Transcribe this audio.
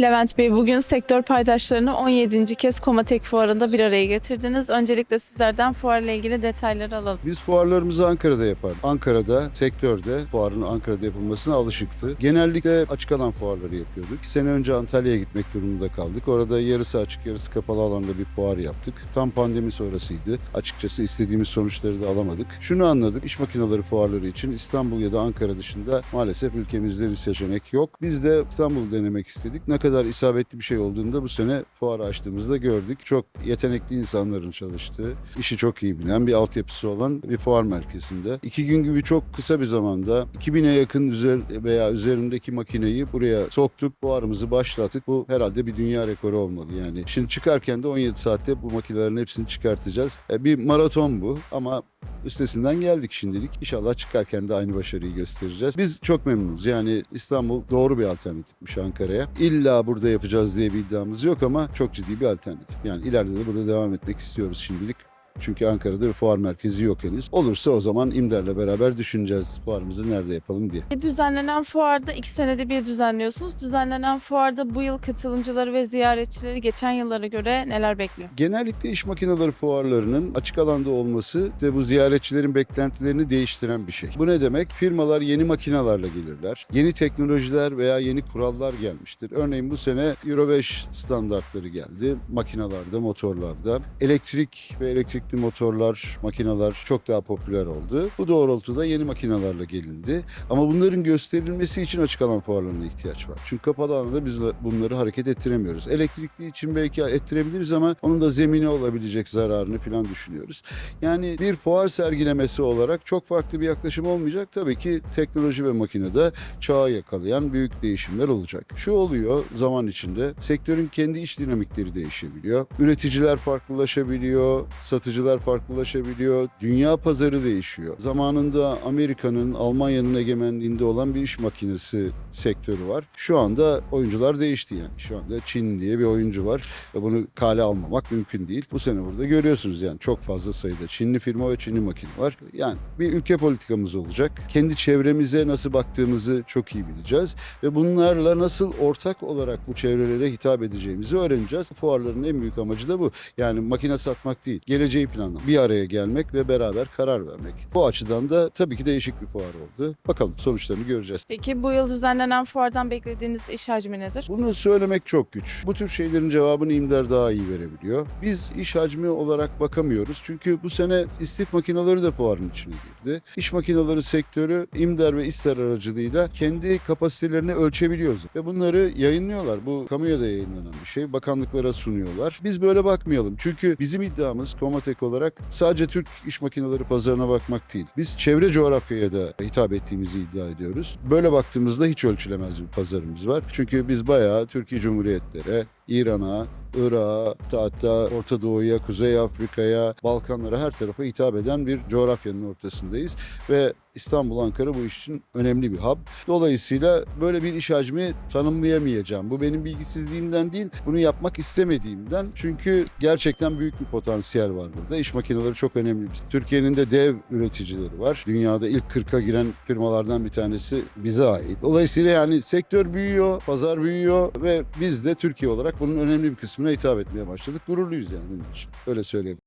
Levent Bey bugün sektör paydaşlarını 17. kez Komatek Fuarı'nda bir araya getirdiniz. Öncelikle sizlerden fuarla ilgili detayları alalım. Biz fuarlarımızı Ankara'da yapardık. Ankara'da, sektörde fuarın Ankara'da yapılmasına alışıktı. Genellikle açık alan fuarları yapıyorduk. İki sene önce Antalya'ya gitmek durumunda kaldık. Orada yarısı açık, yarısı kapalı alanda bir fuar yaptık. Tam pandemi sonrasıydı. Açıkçası istediğimiz sonuçları da alamadık. Şunu anladık, iş makineleri fuarları için İstanbul ya da Ankara dışında maalesef ülkemizde bir seçenek yok. Biz de İstanbul'u denemek istedik. Ne kadar isabetli bir şey olduğunda bu sene fuarı açtığımızda gördük. Çok yetenekli insanların çalıştığı, işi çok iyi bilen bir altyapısı olan bir fuar merkezinde. İki gün gibi çok kısa bir zamanda 2000'e yakın üzer veya üzerindeki makineyi buraya soktuk. Fuarımızı başlattık. Bu herhalde bir dünya rekoru olmalı yani. Şimdi çıkarken de 17 saatte bu makinelerin hepsini çıkartacağız. E, bir maraton bu ama üstesinden geldik şimdilik. İnşallah çıkarken de aynı başarıyı göstereceğiz. Biz çok memnunuz. Yani İstanbul doğru bir alternatifmiş Ankara'ya. İlla burada yapacağız diye bir iddiamız yok ama çok ciddi bir alternatif. Yani ileride de burada devam etmek istiyoruz şimdilik. Çünkü Ankara'da bir fuar merkezi yok henüz. Olursa o zaman İmder'le beraber düşüneceğiz fuarımızı nerede yapalım diye. Düzenlenen fuarda iki senede bir düzenliyorsunuz. Düzenlenen fuarda bu yıl katılımcıları ve ziyaretçileri geçen yıllara göre neler bekliyor? Genellikle iş makineleri fuarlarının açık alanda olması de bu ziyaretçilerin beklentilerini değiştiren bir şey. Bu ne demek? Firmalar yeni makinalarla gelirler. Yeni teknolojiler veya yeni kurallar gelmiştir. Örneğin bu sene Euro 5 standartları geldi. Makinalarda, motorlarda. Elektrik ve elektrikli motorlar, makineler çok daha popüler oldu. Bu doğrultuda yeni makinalarla gelindi. Ama bunların gösterilmesi için açık alan fuarlarına ihtiyaç var. Çünkü kapalı alanda biz bunları hareket ettiremiyoruz. Elektrikli için belki ettirebiliriz ama onun da zemine olabilecek zararını falan düşünüyoruz. Yani bir fuar sergilemesi olarak çok farklı bir yaklaşım olmayacak. Tabii ki teknoloji ve makinede çağı yakalayan büyük değişimler olacak. Şu oluyor zaman içinde sektörün kendi iş dinamikleri değişebiliyor. Üreticiler farklılaşabiliyor, satıcılar farklılaşabiliyor. Dünya pazarı değişiyor. Zamanında Amerika'nın, Almanya'nın egemenliğinde olan bir iş makinesi sektörü var. Şu anda oyuncular değişti yani. Şu anda Çin diye bir oyuncu var ve bunu kale almamak mümkün değil. Bu sene burada görüyorsunuz yani çok fazla sayıda Çinli firma ve Çinli makine var. Yani bir ülke politikamız olacak. Kendi çevremize nasıl baktığımızı çok iyi bileceğiz ve bunlarla nasıl ortak olarak bu çevrelere hitap edeceğimizi öğreneceğiz. Fuarların en büyük amacı da bu. Yani makine satmak değil, geleceği planlamak, bir araya gelmek ve beraber karar vermek. Bu açıdan da tabii ki değişik bir fuar oldu. Bakalım sonuçlarını göreceğiz. Peki bu yıl düzenlenen fuardan beklediğiniz iş hacmi nedir? Bunu söylemek çok güç. Bu tür şeylerin cevabını İmder daha iyi verebiliyor. Biz iş hacmi olarak bakamıyoruz. Çünkü bu sene istif makineleri de fuarın içine girdi. İş makineleri sektörü İmder ve İster aracılığıyla kendi kapasitelerini ölçebiliyoruz. Ve bunları yayınlıyorlar. Bu kamuya da yayınlanan bir şey. Bakanlıklara sunuyorlar. Biz böyle bakmayalım. Çünkü bizim iddiamız Komatek olarak sadece Türk iş makineleri pazarına bakmak değil. Biz çevre coğrafyaya da hitap ettiğimizi iddia ediyoruz. Böyle baktığımızda hiç ölçülemez bir pazarımız var. Çünkü biz bayağı Türkiye Cumhuriyetlere, İran'a, Irak'a, hatta Orta Doğu'ya, Kuzey Afrika'ya, Balkanlara her tarafa hitap eden bir coğrafyanın ortasındayız. Ve İstanbul, Ankara bu iş için önemli bir hub. Dolayısıyla böyle bir iş hacmi tanımlayamayacağım. Bu benim bilgisizliğimden değil, bunu yapmak istemediğimden. Çünkü gerçekten büyük bir potansiyel var burada. İş makineleri çok önemli. Türkiye'nin de dev üreticileri var. Dünyada ilk 40'a giren firmalardan bir tanesi bize ait. Dolayısıyla yani sektör büyüyor, pazar büyüyor ve biz de Türkiye olarak bunun önemli bir kısmına hitap etmeye başladık. Gururluyuz yani bunun için. Öyle söyleyeyim.